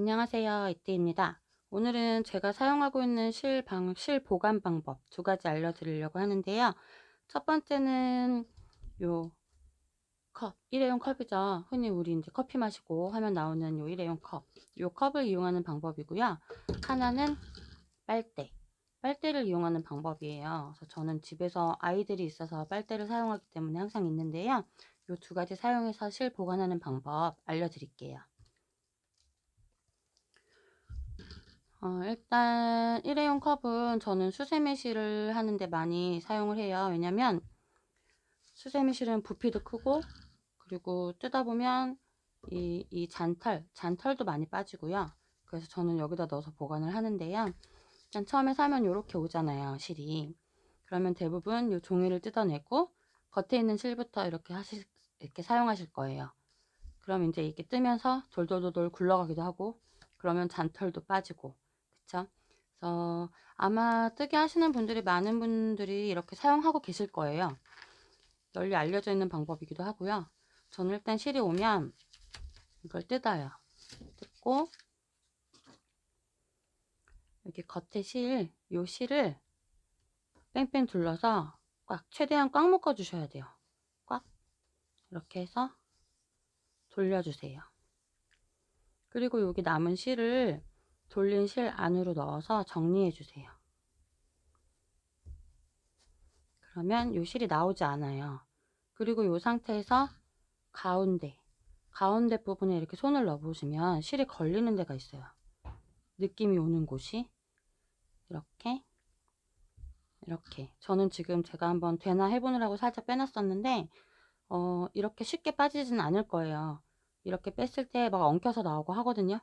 안녕하세요. 이띠입니다. 오늘은 제가 사용하고 있는 실, 방, 실 보관 방법 두 가지 알려드리려고 하는데요. 첫 번째는 요 컵, 일회용 컵이죠. 흔히 우리 이제 커피 마시고 하면 나오는 요 일회용 컵. 요 컵을 이용하는 방법이고요. 하나는 빨대. 빨대를 이용하는 방법이에요. 그래서 저는 집에서 아이들이 있어서 빨대를 사용하기 때문에 항상 있는데요. 요 두 가지 사용해서 실 보관하는 방법 알려드릴게요. 어, 일단 일회용 컵은 저는 수세미실을 하는데 많이 사용을 해요. 왜냐면 수세미실은 부피도 크고 그리고 뜯다 보면 이, 이 잔털, 잔털도 많이 빠지고요. 그래서 저는 여기다 넣어서 보관을 하는데요. 일단 처음에 사면 이렇게 오잖아요, 실이. 그러면 대부분 이 종이를 뜯어내고 겉에 있는 실부터 이렇게 하실, 이렇게 사용하실 거예요. 그럼 이제 이렇게 뜨면서 돌돌돌돌 굴러가기도 하고 그러면 잔털도 빠지고 그쵸? 그래서 아마 뜨게 하시는 분들이 많은 분들이 이렇게 사용하고 계실 거예요. 널리 알려져 있는 방법이기도 하고요. 저는 일단 실이 오면 이걸 뜯어요. 뜯고 여기 겉에 실, 요 실을 뺑뺑 둘러서 꽉 최대한 꽉 묶어 주셔야 돼요. 꽉 이렇게 해서 돌려주세요. 그리고 여기 남은 실을 돌린 실 안으로 넣어서 정리해 주세요. 그러면 요 실이 나오지 않아요. 그리고 요 상태에서 가운데, 가운데 부분에 이렇게 손을 넣어보시면 실이 걸리는 데가 있어요. 느낌이 오는 곳이 이렇게 이렇게 저는 지금 제가 한번 되나 해보느라고 살짝 빼놨었는데 어, 이렇게 쉽게 빠지진 않을 거예요. 이렇게 뺐을 때 막 엉켜서 나오고 하거든요.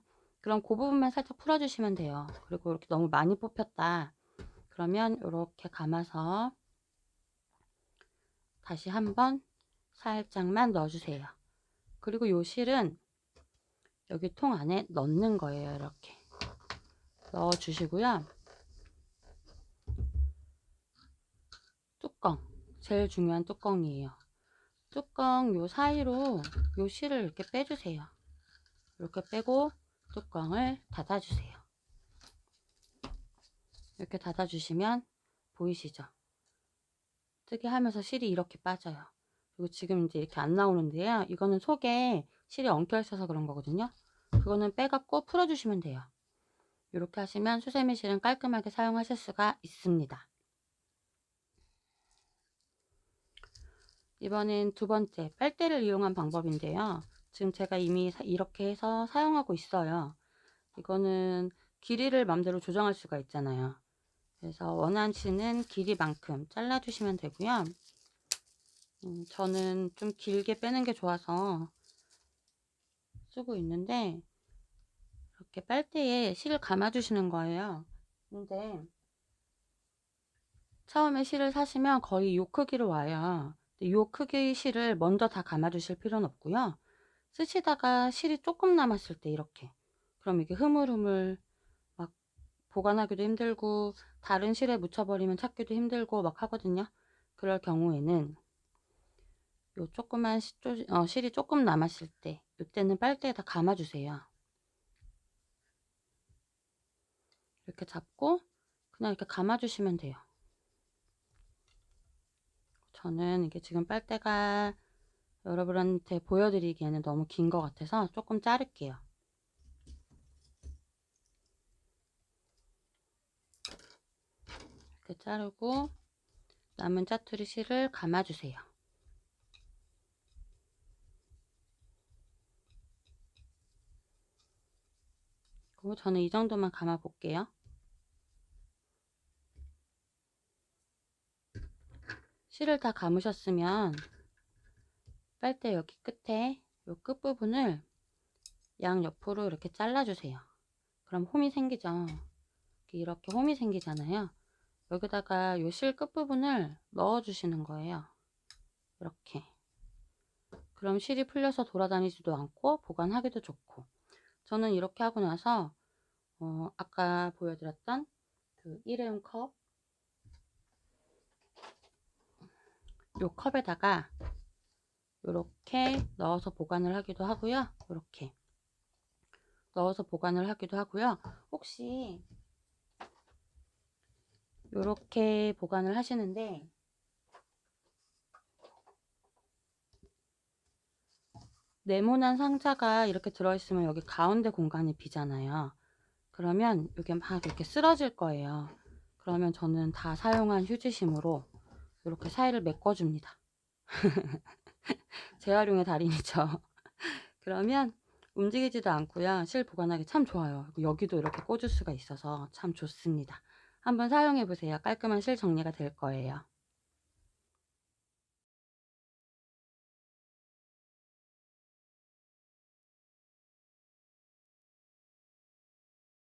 그럼 그 부분만 살짝 풀어주시면 돼요. 그리고 이렇게 너무 많이 뽑혔다. 그러면 이렇게 감아서 다시 한번 살짝만 넣어주세요. 그리고 요 실은 여기 통 안에 넣는 거예요. 이렇게 넣어주시고요. 뚜껑 제일 중요한 뚜껑이에요. 뚜껑 요 사이로 요 실을 이렇게 빼주세요. 이렇게 빼고 뚜껑을 닫아주세요. 이렇게 닫아주시면 보이시죠? 뜨게 하면서 실이 이렇게 빠져요. 그리고 지금 이제 이렇게 안 나오는데요. 이거는 속에 실이 엉켜 있어서 그런 거거든요. 그거는 빼갖고 풀어주시면 돼요. 이렇게 하시면 수세미 실은 깔끔하게 사용하실 수가 있습니다. 이번엔 두 번째 빨대를 이용한 방법인데요. 지금 제가 이미 이렇게 해서 사용하고 있어요. 이거는 길이를 맘대로 조정할 수가 있잖아요. 그래서 원하시는 길이만큼 잘라주시면 되고요. 음, 저는 좀 길게 빼는 게 좋아서 쓰고 있는데 이렇게 빨대에 실을 감아주시는 거예요. 근데 처음에 실을 사시면 거의 이 크기로 와요. 이 크기 실을 먼저 다 감아주실 필요는 없고요. 쓰시다가 실이 조금 남았을 때 이렇게 그럼 이게 흐물흐물 막 보관하기도 힘들고 다른 실에 묻혀버리면 찾기도 힘들고 막 하거든요. 그럴 경우에는 요 조그만 시, 어, 실이 조금 남았을 때 이때는 빨대에다 감아주세요. 이렇게 잡고 그냥 이렇게 감아주시면 돼요. 저는 이게 지금 빨대가 여러분한테 보여드리기에는 너무 긴 것 같아서 조금 자를게요. 이렇게 자르고 남은 짜투리 실을 감아주세요. 그리고 저는 이 정도만 감아 볼게요. 실을 다 감으셨으면 빨대 여기 끝에 이 끝부분을 양 옆으로 이렇게 잘라주세요. 그럼 홈이 생기죠. 이렇게 홈이 생기잖아요. 여기다가 이실 끝부분을 넣어주시는 거예요. 이렇게. 그럼 실이 풀려서 돌아다니지도 않고 보관하기도 좋고. 저는 이렇게 하고 나서 어, 아까 보여드렸던 그 일회용 컵, 요 컵에다가 이렇게 넣어서 보관을 하기도 하고요. 이렇게 넣어서 보관을 하기도 하고요. 혹시 이렇게 보관을 하시는데 네모난 상자가 이렇게 들어있으면 여기 가운데 공간이 비잖아요. 그러면 이게 막 이렇게 쓰러질 거예요. 그러면 저는 다 사용한 휴지심으로 이렇게 사이를 메꿔줍니다. 재활용의 달인이죠. 그러면 움직이지도 않고요. 실 보관하기 참 좋아요. 여기도 이렇게 꽂을 수가 있어서 참 좋습니다. 한번 사용해 보세요. 깔끔한 실 정리가 될 거예요.